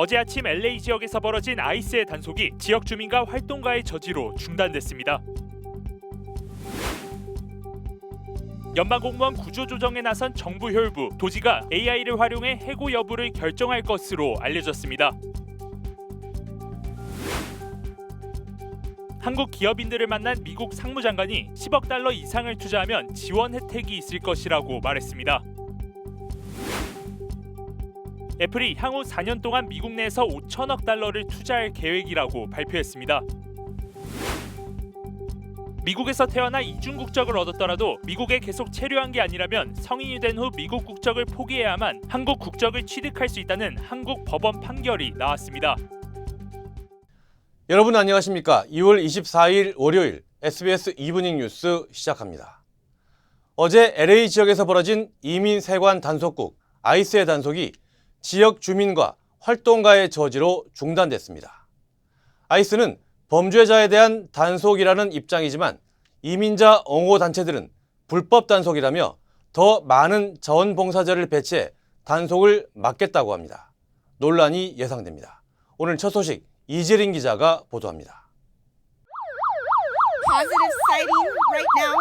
어제 아침 LA 지역에서 벌어진 아이스의 단속이 지역 주민과 활동가의 저지로 중단됐습니다. 연방 공무원 구조 조정에 나선 정부 혈부 도지가 AI를 활용해 해고 여부를 결정할 것으로 알려졌습니다. 한국 기업인들을 만난 미국 상무장관이 10억 달러 이상을 투자하면 지원 혜택이 있을 것이라고 말했습니다. 애플이 향후 4년 동안 미국 내에서 5천억 달러를 투자할 계획이라고 발표했습니다. 미국에서 태어나 이중 국적을 얻었더라도 미국에 계속 체류한 게 아니라면 성인이 된 후 미국 국적을 포기해야만 한국 국적을 취득할 수 있다는 한국 법원 판결이 나왔습니다. 여러분 안녕하십니까? 2월 24일 월요일 SBS 이브닝 뉴스 시작합니다. 어제 LA 지역에서 벌어진 이민 세관 단속국 아이스의 단속이 지역 주민과 활동가의 저지로 중단됐습니다. 아이스는 범죄자에 대한 단속이라는 입장이지만 이민자 옹호 단체들은 불법 단속이라며 더 많은 자원봉사자를 배치해 단속을 막겠다고 합니다. 논란이 예상됩니다. 오늘 첫 소식 이재린 기자가 보도합니다. positive sighting right now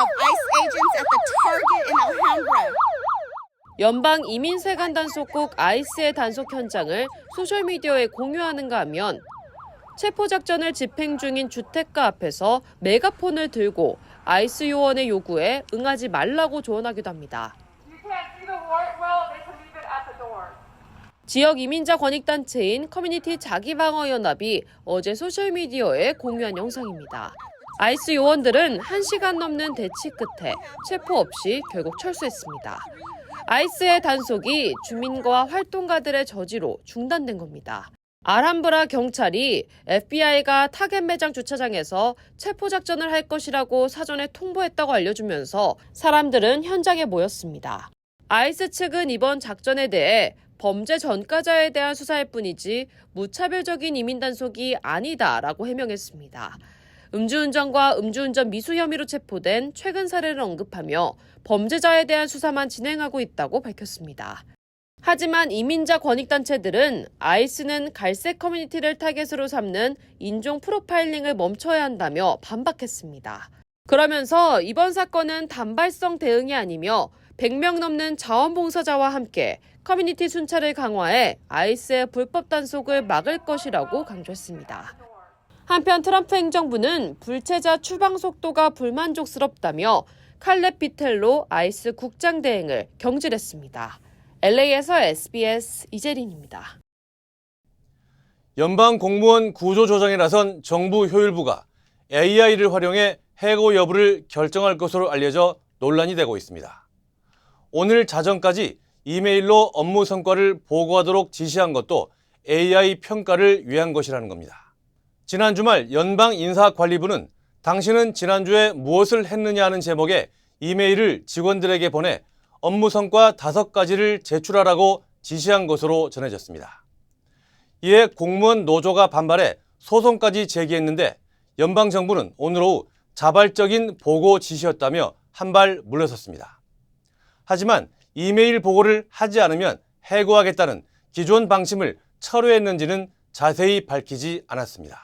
of ICE agents at the Target in Alhambra. 연방 이민세관 단속국 아이스의 단속 현장을 소셜미디어에 공유하는가 하면 체포 작전을 집행 중인 주택가 앞에서 메가폰을 들고 아이스 요원의 요구에 응하지 말라고 조언하기도 합니다. 지역 이민자 권익단체인 커뮤니티 자기방어연합이 어제 소셜미디어에 공유한 영상입니다. 아이스 요원들은 1시간 넘는 대치 끝에 체포 없이 결국 철수했습니다. 아이스의 단속이 주민과 활동가들의 저지로 중단된 겁니다. 알함브라 경찰이 FBI가 타겟 매장 주차장에서 체포 작전을 할 것이라고 사전에 통보했다고 알려주면서 사람들은 현장에 모였습니다. 아이스 측은 이번 작전에 대해 범죄 전과자에 대한 수사일 뿐이지 무차별적인 이민 단속이 아니다라고 해명했습니다. 음주운전과 음주운전 미수 혐의로 체포된 최근 사례를 언급하며 범죄자에 대한 수사만 진행하고 있다고 밝혔습니다. 하지만 이민자 권익단체들은 아이스는 갈색 커뮤니티를 타겟으로 삼는 인종 프로파일링을 멈춰야 한다며 반박했습니다. 그러면서 이번 사건은 단발성 대응이 아니며 100명 넘는 자원봉사자와 함께 커뮤니티 순찰을 강화해 아이스의 불법 단속을 막을 것이라고 강조했습니다. 한편 트럼프 행정부는 불체자 추방 속도가 불만족스럽다며 칼렙 비텔로 아이스 국장 대행을 경질했습니다. LA에서 SBS 이재린입니다. 연방 공무원 구조 조정에 나선 정부 효율부가 AI를 활용해 해고 여부를 결정할 것으로 알려져 논란이 되고 있습니다. 오늘 자정까지 이메일로 업무 성과를 보고하도록 지시한 것도 AI 평가를 위한 것이라는 겁니다. 지난 주말 연방 인사관리부는 당신은 지난주에 무엇을 했느냐 하는 제목의 이메일을 직원들에게 보내 업무 성과 다섯 가지를 제출하라고 지시한 것으로 전해졌습니다. 이에 공무원 노조가 반발해 소송까지 제기했는데 연방 정부는 오늘 오후 자발적인 보고 지시였다며 한 발 물러섰습니다. 하지만 이메일 보고를 하지 않으면 해고하겠다는 기존 방침을 철회했는지는 자세히 밝히지 않았습니다.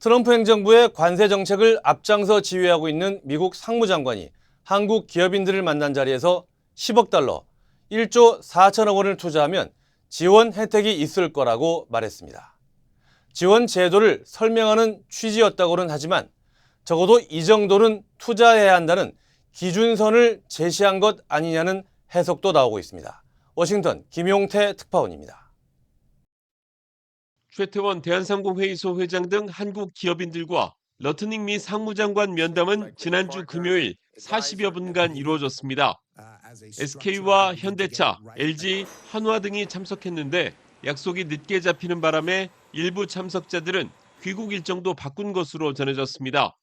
트럼프 행정부의 관세 정책을 앞장서 지휘하고 있는 미국 상무장관이 한국 기업인들을 만난 자리에서 10억 달러, 1조 4천억 원을 투자하면 지원 혜택이 있을 거라고 말했습니다. 지원 제도를 설명하는 취지였다고는 하지만 적어도 이 정도는 투자해야 한다는 기준선을 제시한 것 아니냐는 해석도 나오고 있습니다. 워싱턴 김용태 특파원입니다. 최태원 대한상공회의소 회장 등 한국 기업인들과 러트닝 미 상무장관 면담은 지난주 금요일 40여 분간 이루어졌습니다. SK와 현대차, LG, 한화 등이 참석했는데 약속이 늦게 잡히는 바람에 일부 참석자들은 귀국 일정도 바꾼 것으로 전해졌습니다.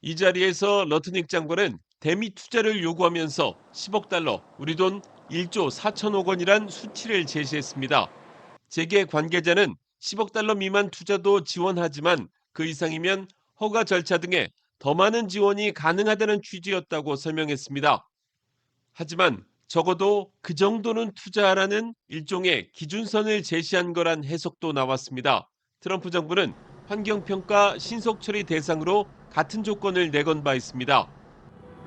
이 자리에서 러트닉 장관은 대미 투자를 요구하면서 10억 달러, 우리 돈 1조 4천억 원이란 수치를 제시했습니다. 재계 관계자는 10억 달러 미만 투자도 지원하지만 그 이상이면 허가 절차 등에 더 많은 지원이 가능하다는 취지였다고 설명했습니다. 하지만 적어도 그 정도는 투자하라는 일종의 기준선을 제시한 거란 해석도 나왔습니다. 트럼프 정부는 환경평가 신속 처리 대상으로 같은 조건을 내건 바 있습니다.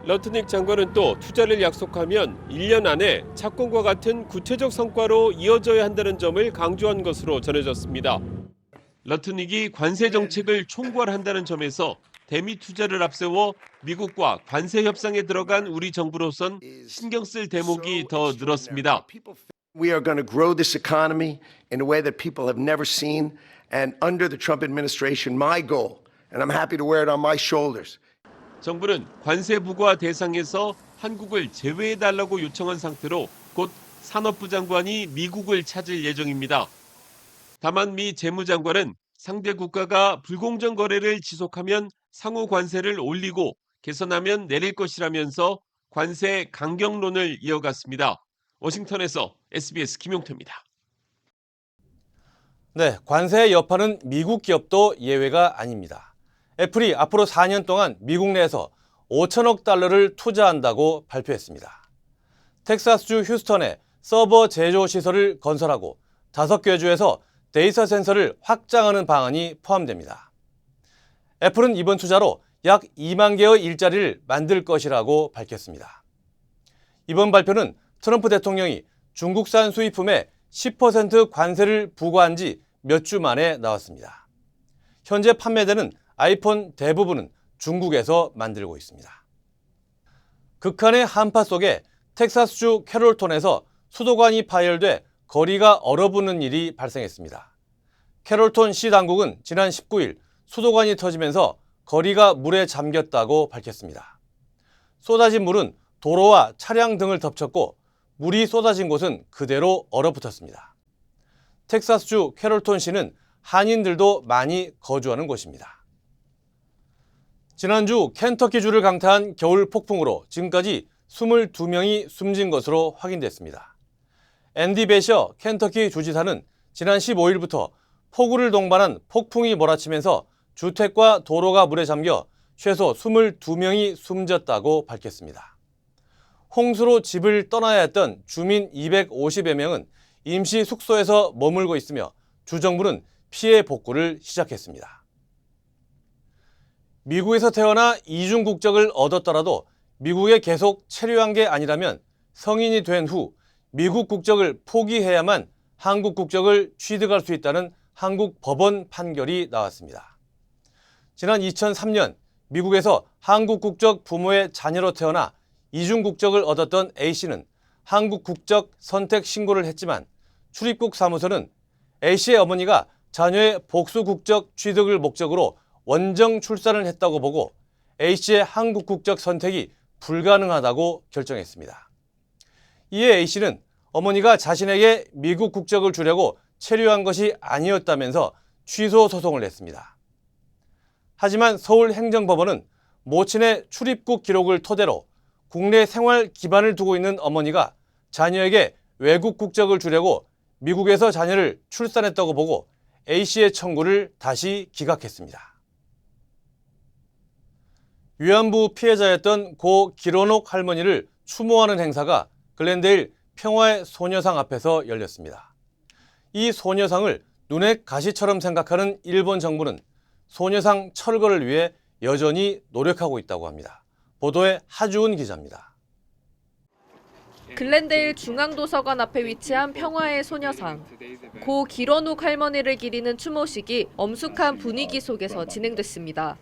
러트닉 장관은 또 투자를 약속하면 1년 안에 착공과 같은 구체적 성과로 이어져야 한다는 점을 강조한 것으로 전해졌습니다. 러트닉이 관세 정책을 총괄한다는 점에서 대미 투자를 앞세워 미국과 관세 협상에 들어간 우리 정부로선 신경 쓸 대목이 더 늘었습니다. We are going to grow this economy in a way that people have never seen. And under the Trump administration, my goal, and I'm happy to wear it on my shoulders, 정부는 관세 부과 대상에서 한국을 제외해 달라고 요청한 상태로 곧 산업부 장관이 미국을 찾을 예정입니다. 다만 미 재무장관은 상대 국가가 불공정 거래를 지속하면 상호 관세를 올리고 개선하면 내릴 것이라면서 관세 강경론을 이어갔습니다. 워싱턴에서 SBS 김용태입니다. 네, 관세의 여파는 미국 기업도 예외가 아닙니다. 애플이 앞으로 4년 동안 미국 내에서 5천억 달러를 투자한다고 발표했습니다. 텍사스주 휴스턴에 서버 제조 시설을 건설하고 5개 주에서 데이터 센서를 확장하는 방안이 포함됩니다. 애플은 이번 투자로 약 2만 개의 일자리를 만들 것이라고 밝혔습니다. 이번 발표는 트럼프 대통령이 중국산 수입품에 10% 관세를 부과한 지 몇 주 만에 나왔습니다. 현재 판매되는 아이폰 대부분은 중국에서 만들고 있습니다. 극한의 한파 속에 텍사스주 캐롤톤에서 수도관이 파열돼 거리가 얼어붙는 일이 발생했습니다. 캐롤톤 시 당국은 지난 19일 수도관이 터지면서 거리가 물에 잠겼다고 밝혔습니다. 쏟아진 물은 도로와 차량 등을 덮쳤고 물이 쏟아진 곳은 그대로 얼어붙었습니다. 텍사스주 캐롤톤 시는 한인들도 많이 거주하는 곳입니다. 지난주 켄터키주를 강타한 겨울 폭풍으로 지금까지 22명이 숨진 것으로 확인됐습니다. 앤디 베셔 켄터키 주지사는 지난 15일부터 폭우를 동반한 폭풍이 몰아치면서 주택과 도로가 물에 잠겨 최소 22명이 숨졌다고 밝혔습니다. 홍수로 집을 떠나야 했던 주민 250여 명은 임시 숙소에서 머물고 있으며 주정부는 피해 복구를 시작했습니다. 미국에서 태어나 이중 국적을 얻었더라도 미국에 계속 체류한 게 아니라면 성인이 된 후 미국 국적을 포기해야만 한국 국적을 취득할 수 있다는 한국 법원 판결이 나왔습니다. 지난 2003년 미국에서 한국 국적 부모의 자녀로 태어나 이중 국적을 얻었던 A씨는 한국 국적 선택 신고를 했지만 출입국 사무소는 A씨의 어머니가 자녀의 복수 국적 취득을 목적으로 원정 출산을 했다고 보고 A씨의 한국 국적 선택이 불가능하다고 결정했습니다. 이에 A씨는 어머니가 자신에게 미국 국적을 주려고 체류한 것이 아니었다면서 취소 소송을 냈습니다. 하지만 서울행정법원은 모친의 출입국 기록을 토대로 국내 생활 기반을 두고 있는 어머니가 자녀에게 외국 국적을 주려고 미국에서 자녀를 출산했다고 보고 A씨의 청구를 다시 기각했습니다. 위안부 피해자였던 고 기론옥 할머니를 추모하는 행사가 글렌데일 평화의 소녀상 앞에서 열렸습니다. 이 소녀상을 눈의 가시처럼 생각하는 일본 정부는 소녀상 철거를 위해 여전히 노력하고 있다고 합니다. 보도에 하주은 기자입니다. 글렌데일 중앙도서관 앞에 위치한 평화의 소녀상. 고 기런욱 할머니를 기리는 추모식이 엄숙한 분위기 속에서 진행됐습니다.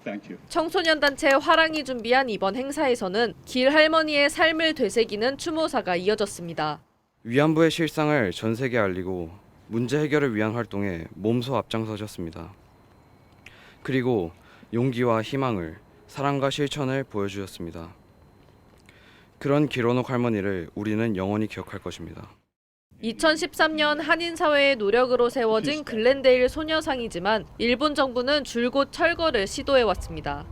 청소년 단체 화랑이 준비한 이번 행사에서는 길 할머니의 삶을 되새기는 추모사가 이어졌습니다. 위안부의 실상을 전 세계에 알리고 문제 해결을 위한 활동에 몸소 앞장서셨습니다. 그리고 용기와 희망을 사랑과 실천을 보여주셨습니다. 그런 기로녹 할머니를 우리는 영원히 기억할 것입니다. 2013년 한인 사회의 노력으로 세워진 글렌데일 소녀상이지만 일본 정부는 줄곧 철거를 시도해 왔습니다.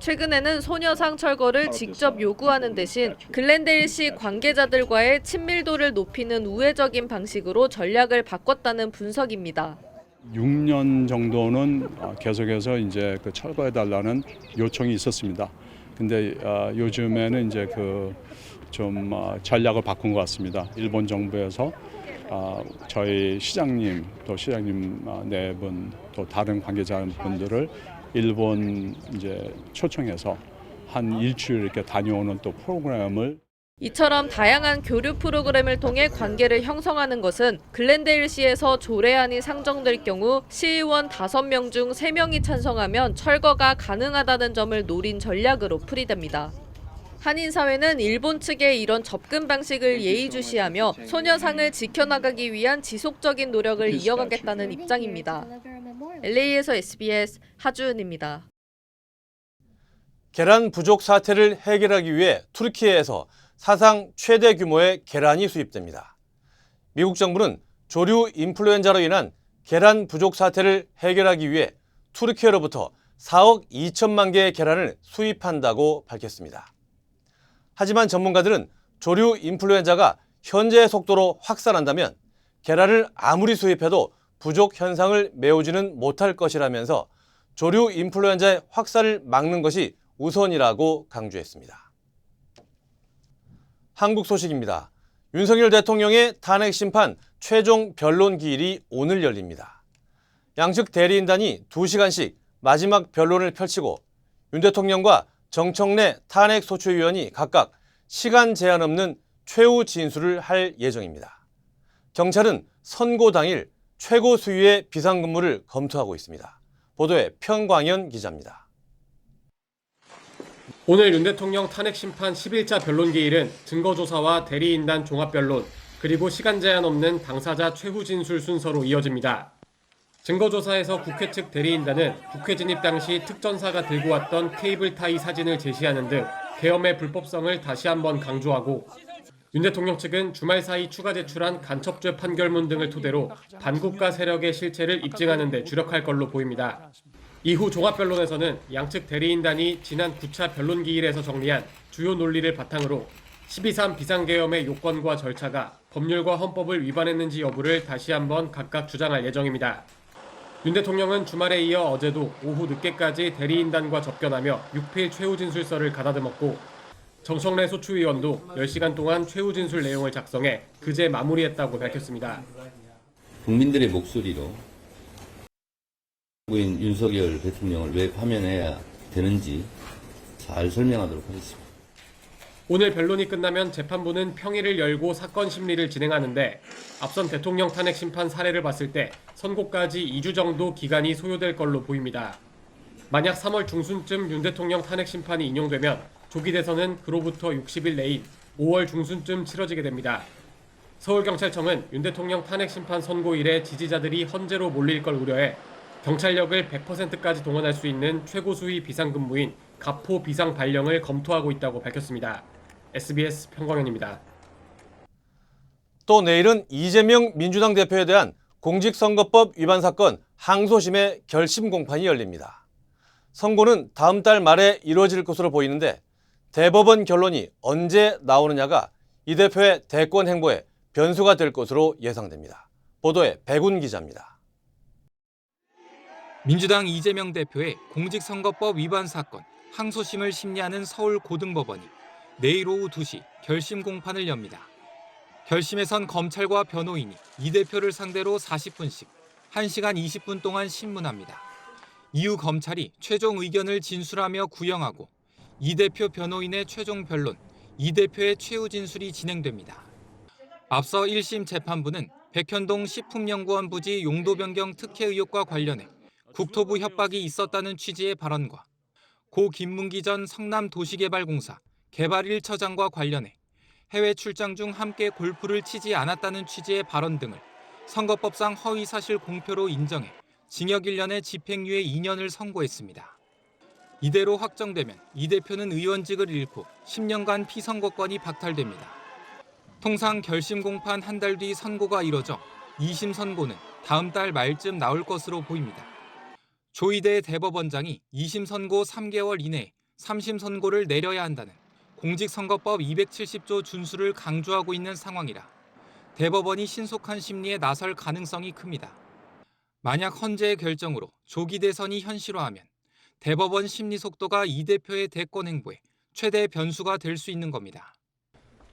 최근에는 소녀상 철거를 직접 요구하는 대신 글렌데일시 관계자들과의 친밀도를 높이는 우회적인 방식으로 전략을 바꿨다는 분석입니다. 6년 정도는 어, 계속해서 이제 그 철거해 달라는 요청이 있었습니다. 근데 어, 요즘에는 이제 그좀 어, 전략을 바꾼 것 같습니다. 일본 정부에서 어, 저희 시장님 또 시장님 어, 네분 또 다른 관계자분들을 일본 이제 초청해서 한 일주일 이렇게 다녀오는 또 프로그램을 이처럼 다양한 교류 프로그램을 통해 관계를 형성하는 것은 글렌데일시에서 조례안이 상정될 경우 시의원 5명 중 3명이 찬성하면 철거가 가능하다는 점을 노린 전략으로 풀이됩니다. 한인 사회는 일본 측의 이런 접근 방식을 예의주시하며 소녀상을 지켜나가기 위한 지속적인 노력을 이어가겠다는 입장입니다. LA에서 SBS 하주은입니다. 계란 부족 사태를 해결하기 위해 투르키예에서 사상 최대 규모의 계란이 수입됩니다. 미국 정부는 조류 인플루엔자로 인한 계란 부족 사태를 해결하기 위해 투르키예로부터 4억 2천만 개의 계란을 수입한다고 밝혔습니다. 하지만 전문가들은 조류 인플루엔자가 현재의 속도로 확산한다면 계란을 아무리 수입해도 부족 현상을 메우지는 못할 것이라면서 조류 인플루엔자의 확산을 막는 것이 우선이라고 강조했습니다. 한국 소식입니다. 윤석열 대통령의 탄핵 심판 최종 변론 기일이 오늘 열립니다. 양측 대리인단이 2시간씩 마지막 변론을 펼치고 윤 대통령과 정청래 탄핵 소추위원이 각각 시간 제한 없는 최후 진술을 할 예정입니다. 경찰은 선고 당일 최고 수위의 비상근무를 검토하고 있습니다. 보도에 편광현 기자입니다. 오늘 윤 대통령 탄핵 심판 11차 변론 기일은 증거조사와 대리인단 종합변론, 그리고 시간 제한 없는 당사자 최후 진술 순서로 이어집니다. 증거조사에서 국회 측 대리인단은 국회 진입 당시 특전사가 들고 왔던 케이블 타이 사진을 제시하는 등 계엄의 불법성을 다시 한번 강조하고 윤 대통령 측은 주말 사이 추가 제출한 간첩죄 판결문 등을 토대로 반국가 세력의 실체를 입증하는 데 주력할 걸로 보입니다. 이후 종합변론에서는 양측 대리인단이 지난 9차 변론 기일에서 정리한 주요 논리를 바탕으로 12.3 비상계엄의 요건과 절차가 법률과 헌법을 위반했는지 여부를 다시 한번 각각 주장할 예정입니다. 윤 대통령은 주말에 이어 어제도 오후 늦게까지 대리인단과 접견하며 6필 최후 진술서를 가다듬었고 정청래 소추위원도 10시간 동안 최후 진술 내용을 작성해 그제 마무리했다고 밝혔습니다. 국민들의 목소리로 부인 윤석열 대통령을 왜 파면해야 되는지 잘 설명하도록 하겠습니다. 오늘 변론이 끝나면 재판부는 평일을 열고 사건 심리를 진행하는데 앞선 대통령 탄핵 심판 사례를 봤을 때 선고까지 2주 정도 기간이 소요될 걸로 보입니다. 만약 3월 중순쯤 윤 대통령 탄핵 심판이 인용되면 조기 대선은 그로부터 60일 내인 5월 중순쯤 치러지게 됩니다. 서울경찰청은 윤 대통령 탄핵 심판 선고일에 지지자들이 헌재로 몰릴 걸 우려해 경찰력을 100%까지 동원할 수 있는 최고 수위 비상근무인 가포 비상 발령을 검토하고 있다고 밝혔습니다. SBS 평광현입니다. 또 내일은 이재명 민주당 대표에 대한 공직선거법 위반 사건 항소심의 결심 공판이 열립니다. 선고는 다음 달 말에 이루어질 것으로 보이는데 대법원 결론이 언제 나오느냐가 이 대표의 대권 행보에 변수가 될 것으로 예상됩니다. 보도에 백운 기자입니다. 민주당 이재명 대표의 공직선거법 위반 사건 항소심을 심리하는 서울고등법원이 내일 오후 2시 결심 공판을 엽니다. 결심에선 검찰과 변호인이 이 대표를 상대로 40분씩 1시간 20분 동안 신문합니다. 이후 검찰이 최종 의견을 진술하며 구형하고 이 대표 변호인의 최종 변론, 이 대표의 최후 진술이 진행됩니다. 앞서 1심 재판부는 백현동 식품연구원 부지 용도 변경 특혜 의혹과 관련해 국토부 협박이 있었다는 취지의 발언과 고 김문기 전 성남도시개발공사 개발 1처장과 관련해 해외 출장 중 함께 골프를 치지 않았다는 취지의 발언 등을 선거법상 허위사실 공표로 인정해 징역 1년에 집행유예 2년을 선고했습니다. 이대로 확정되면 이 대표는 의원직을 잃고 10년간 피선거권이 박탈됩니다. 통상 결심 공판 한 달 뒤 선고가 이뤄져 2심 선고는 다음 달 말쯤 나올 것으로 보입니다. 조희대 대법원장이 2심 선고 3개월 이내에 3심 선고를 내려야 한다는 공직선거법 270조 준수를 강조하고 있는 상황이라 대법원이 신속한 심리에 나설 가능성이 큽니다. 만약 헌재의 결정으로 조기 대선이 현실화하면 대법원 심리 속도가 이 대표의 대권 행보에 최대 변수가 될 수 있는 겁니다.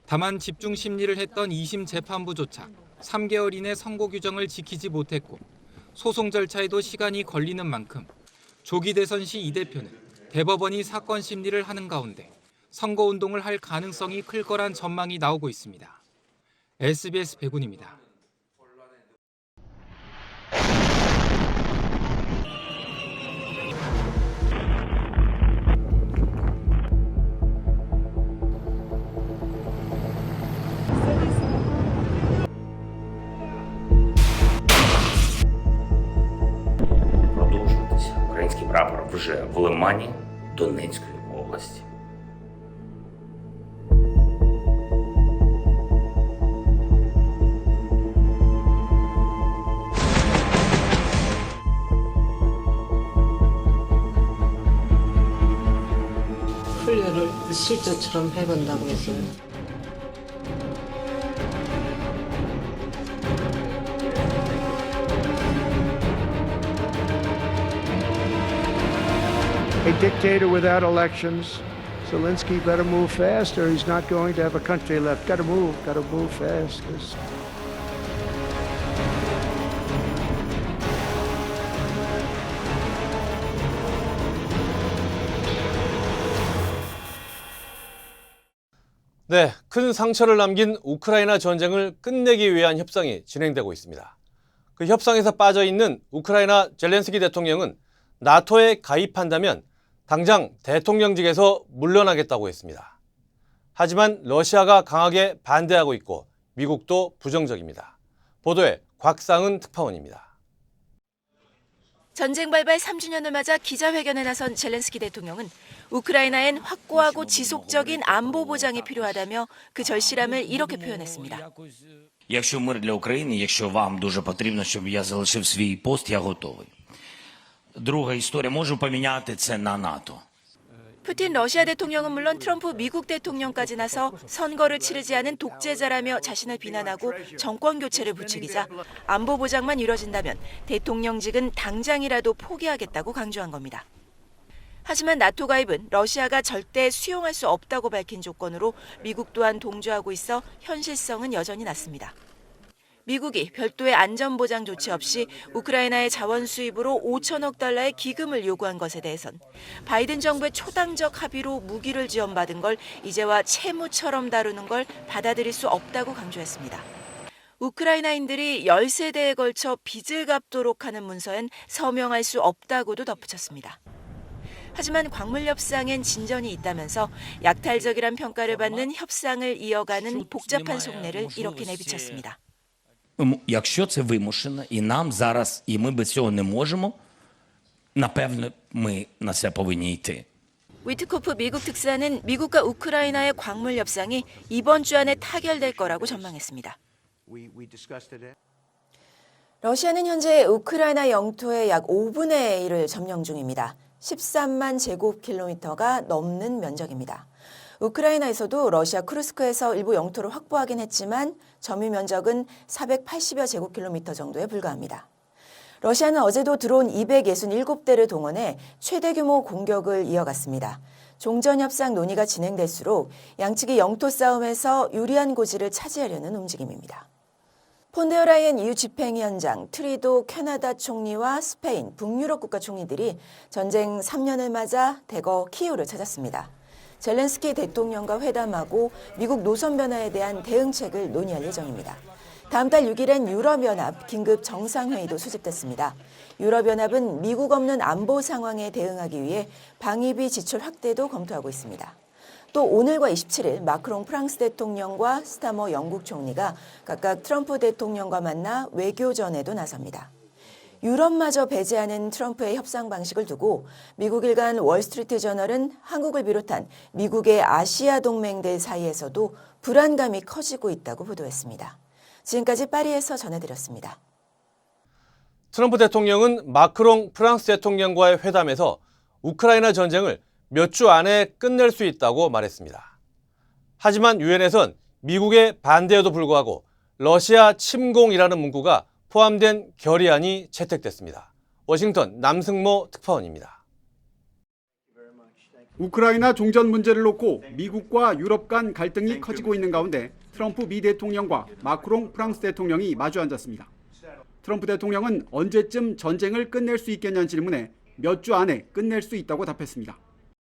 다만 집중 심리를 했던 2심 재판부조차 3개월 이내 선고 규정을 지키지 못했고 소송 절차에도 시간이 걸리는 만큼 조기 대선 시 이 대표는 대법원이 사건 심리를 하는 가운데 선거 운동을 할 가능성이 클 거란 전망이 나오고 있습니다. SBS 백운입니다. Лимані Донецької області. 훈련을 실전처럼 해본다고 했어요. Dictator without elections. Zelensky better move fast or he's not going to have a country left. Got to move, got to move fast. 네, 큰 상처를 남긴 우크라이나 전쟁을 끝내기 위한 협상이 진행되고 있습니다. 그 협상에서 빠져 있는 우크라이나 젤렌스키 대통령은 나토에 가입한다면 당장 대통령직에서 물러나겠다고 했습니다. 하지만 러시아가 강하게 반대하고 있고 미국도 부정적입니다. 보도에 곽상은 특파원입니다. 전쟁 발발 3주년을 맞아 기자회견에 나선 젤렌스키 대통령은 우크라이나엔 확고하고 지속적인 안보 보장이 필요하다며 그 절실함을 이렇게 표현했습니다. Якщо мир для України, якщо вам дуже потрібно, щоб я залишив свій пост, я готовий. Друга історія, можу поміняти це на НАТО. 푸틴 러시아 대통령은 물론 트럼프 미국 대통령까지 나서 선거를 치르지 않은 독재자라며 자신을 비난하고 정권 교체를 부추기자 안보 보장만 이뤄진다면 대통령직은 당장이라도 포기하겠다고 강조한 겁니다. 하지만 나토 가입은 러시아가 절대 수용할 수 없다고 밝힌 조건으로 미국 또한 동조하고 있어 현실성은 여전히 낮습니다. 미국이 별도의 안전보장 조치 없이 우크라이나의 자원 수입으로 5천억 달러의 기금을 요구한 것에 대해선 바이든 정부의 초당적 합의로 무기를 지원받은 걸 이제와 채무처럼 다루는 걸 받아들일 수 없다고 강조했습니다. 우크라이나인들이 10세대에 걸쳐 빚을 갚도록 하는 문서엔 서명할 수 없다고도 덧붙였습니다. 하지만 광물 협상엔 진전이 있다면서 약탈적이란 평가를 받는 협상을 이어가는 복잡한 속내를 이렇게 내비쳤습니다. М, Якщо це вимушено, і нам зараз, і ми без цього не можемо, напевно, ми на це повинні йти. 위트코프 미국 특사는 미국과 우크라이나의 광물 협상이 이번 주 안에 타결될 거라고 전망했습니다. we, we discussed it. 러시아는 현재 우크라이나 영토의 약 5분의 1을 점령 중입니다. 13만 제곱킬로미터가 넘는 면적입니다. 우크라이나에서도 러시아 쿠르스크에서 일부 영토를 확보하긴 했지만 점유 면적은 480여 제곱킬로미터 정도에 불과합니다. 러시아는 어제도 드론 267대를 동원해 최대 규모 공격을 이어갔습니다. 종전협상 논의가 진행될수록 양측이 영토 싸움에서 유리한 고지를 차지하려는 움직임입니다. 폰데어라이엔 EU 집행위원장, 트리도 캐나다 총리와 스페인, 북유럽 국가 총리들이 전쟁 3년을 맞아 대거 키이우를 찾았습니다. 젤렌스키 대통령과 회담하고 미국 노선 변화에 대한 대응책을 논의할 예정입니다. 다음 달 6일엔 유럽연합 긴급 정상회의도 수집됐습니다. 유럽연합은 미국 없는 안보 상황에 대응하기 위해 방위비 지출 확대도 검토하고 있습니다. 또 오늘과 27일 마크롱 프랑스 대통령과 스타머 영국 총리가 각각 트럼프 대통령과 만나 외교전에도 나섭니다. 유럽마저 배제하는 트럼프의 협상 방식을 두고 미국 일간 월스트리트 저널은 한국을 비롯한 미국의 아시아 동맹들 사이에서도 불안감이 커지고 있다고 보도했습니다. 지금까지 파리에서 전해드렸습니다. 트럼프 대통령은 마크롱 프랑스 대통령과의 회담에서 우크라이나 전쟁을 몇 주 안에 끝낼 수 있다고 말했습니다. 하지만 유엔에선 미국의 반대에도 불구하고 러시아 침공이라는 문구가 포함된 결의안이 채택됐습니다. 워싱턴 남승모 특파원입니다. 우크라이나 종전 문제를 놓고 미국과 유럽 간 갈등이 커지고 있는 가운데 트럼프 미 대통령과 마크롱 프랑스 대통령이 마주 앉았습니다. 트럼프 대통령은 언제쯤 전쟁을 끝낼 수 있겠냐는 질문에 몇 주 안에 끝낼 수 있다고 답했습니다.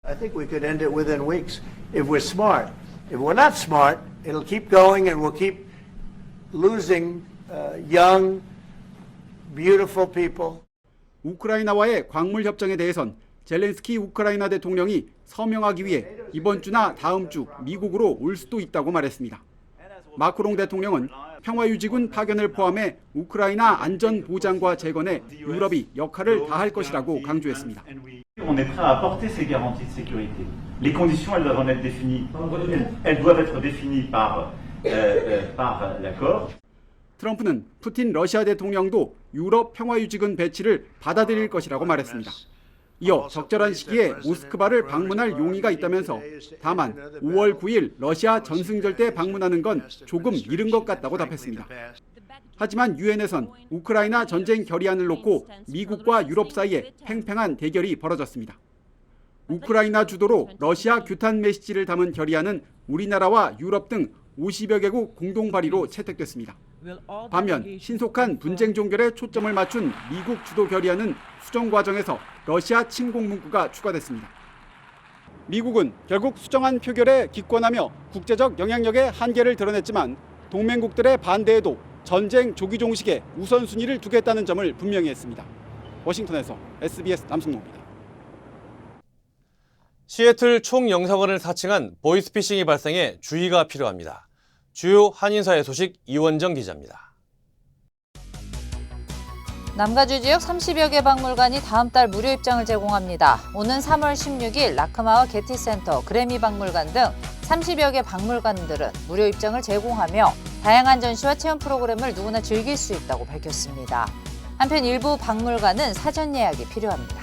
I think we could end it within weeks if we're smart. If we're not smart, it'll keep going and we'll keep losing uh, young, beautiful people. 우크라이나와의 광물 협정에 대해선 젤렌스키 우크라이나 대통령이 서명하기 위해 이번 주나 다음 주 미국으로 올 수도 있다고 말했습니다. 마크롱 대통령은 평화유지군 파견을 포함해 우크라이나 안전 보장과 재건에 유럽이 역할을 다할 것이라고 강조했습니다. On est prêt à apporter ces garanties de sécurité. Les conditions, elles doivent en être définies. Elles, elles doivent être définies par, euh, euh, par l'accord. 트럼프는 푸틴 러시아 대통령도 유럽 평화유지군 배치를 받아들일 것이라고 말했습니다. 이어 적절한 시기에 모스크바를 방문할 용의가 있다면서 다만 5월 9일 러시아 전승절 때 방문하는 건 조금 이른 것 같다고 답했습니다. 하지만 유엔에선 우크라이나 전쟁 결의안을 놓고 미국과 유럽 사이에 팽팽한 대결이 벌어졌습니다. 우크라이나 주도로 러시아 규탄 메시지를 담은 결의안은 우리나라와 유럽 등 50여 개국 공동 발의로 채택됐습니다. 반면 신속한 분쟁 종결에 초점을 맞춘 미국 주도 결의안은 수정 과정에서 러시아 침공 문구가 추가됐습니다. 미국은 결국 수정안 표결에 기권하며 국제적 영향력의 한계를 드러냈지만 동맹국들의 반대에도 전쟁 조기 종식에 우선순위를 두겠다는 점을 분명히 했습니다. 워싱턴에서 SBS 남승모입니다. 시애틀 총영사관을 사칭한 보이스피싱이 발생해 주의가 필요합니다. 주요 한인사회 소식 이원정 기자입니다. 남가주 지역 30여 개 박물관이 다음 달 무료 입장을 제공합니다. 오는 3월 16일 라크마와 게티센터, 그래미 박물관 등 30여 개 박물관들은 무료 입장을 제공하며 다양한 전시와 체험 프로그램을 누구나 즐길 수 있다고 밝혔습니다. 한편 일부 박물관은 사전 예약이 필요합니다.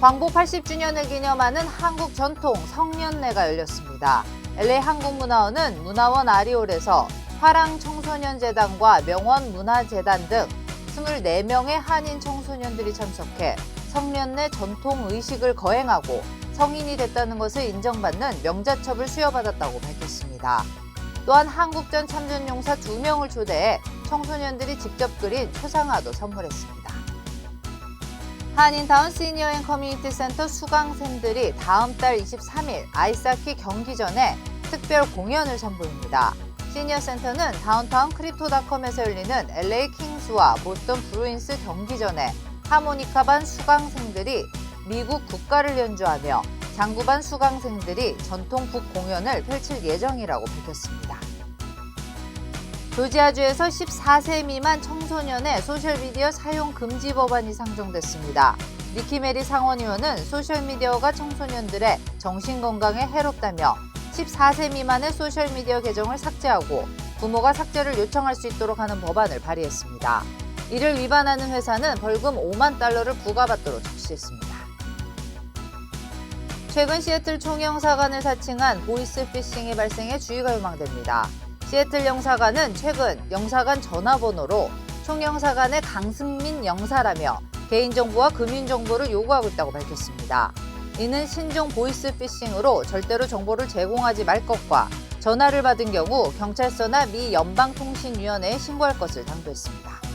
광복 80주년을 기념하는 한국 전통 성년례가 열렸습니다. LA 한국문화원은 문화원 아리올에서 화랑 청소년재단과 명원 문화재단 등 24명의 한인 청소년들이 참석해 성년례 전통 의식을 거행하고 성인이 됐다는 것을 인정받는 명자첩을 수여받았다고 밝혔습니다. 또한 한국전 참전용사 2명을 초대해 청소년들이 직접 그린 초상화도 선물했습니다. 한인타운 시니어 앤 커뮤니티 센터 수강생들이 다음 달 23일 아이스하키 경기 전에 특별 공연을 선보입니다. 시니어 센터는 다운타운 크립토닷컴에서 열리는 LA 킹스와 보스턴 브루인스 경기 전에 하모니카반 수강생들이 미국 국가를 연주하며 장구반 수강생들이 전통 북 공연을 펼칠 예정이라고 밝혔습니다. 조지아주에서 14세 미만 청소년의 소셜미디어 사용 금지 법안이 상정됐습니다. 니키 메리 상원의원은 소셜미디어가 청소년들의 정신건강에 해롭다며 14세 미만의 소셜미디어 계정을 삭제하고 부모가 삭제를 요청할 수 있도록 하는 법안을 발의했습니다. 이를 위반하는 회사는 벌금 5만 달러를 부과받도록 지시했습니다. 최근 시애틀 총영사관을 사칭한 보이스피싱이 발생해 주의가 요망됩니다. 시애틀 영사관은 최근 영사관 전화번호로 총영사관의 강승민 영사라며 개인정보와 금융정보를 요구하고 있다고 밝혔습니다. 이는 신종 보이스피싱으로 절대로 정보를 제공하지 말 것과 전화를 받은 경우 경찰서나 미 연방통신위원회에 신고할 것을 당부했습니다.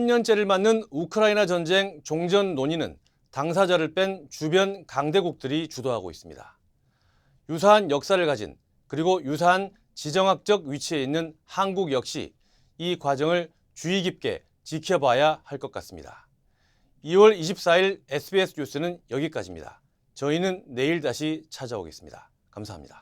삼년째를 맞는 우크라이나 전쟁 종전 논의는 당사자를 뺀 주변 강대국들이 주도하고 있습니다. 유사한 역사를 가진 그리고 유사한 지정학적 위치에 있는 한국 역시 이 과정을 주의 깊게 지켜봐야 할 것 같습니다. 2월 24일 SBS 뉴스는 여기까지입니다. 저희는 내일 다시 찾아오겠습니다. 감사합니다.